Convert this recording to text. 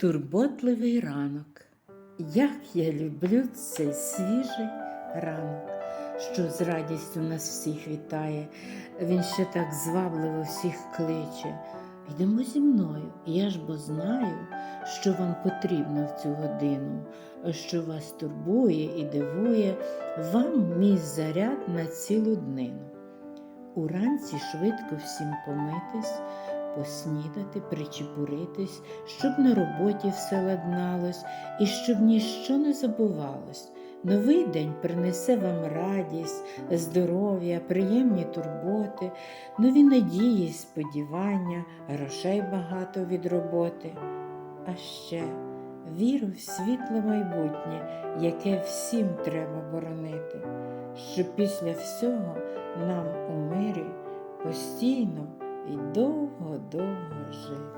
Турботливий ранок. Як я люблю цей свіжий ранок, що з радістю нас всіх вітає. Він ще так звабливо всіх кличе. Йдемо зі мною, я ж бо знаю, що вам потрібно в цю годину, що вас турбує і дивує, вам мій заряд на цілу днину. Уранці швидко всім помитись, поснідати, причепуритись, щоб на роботі все ладналось і щоб ніщо не забувалось. Новий день принесе вам радість, здоров'я, приємні турботи, нові надії, сподівання, грошей багато від роботи. А ще віру в світле майбутнє, яке всім треба боронити, щоб після всього нам у мирі постійно і довго-довго жити.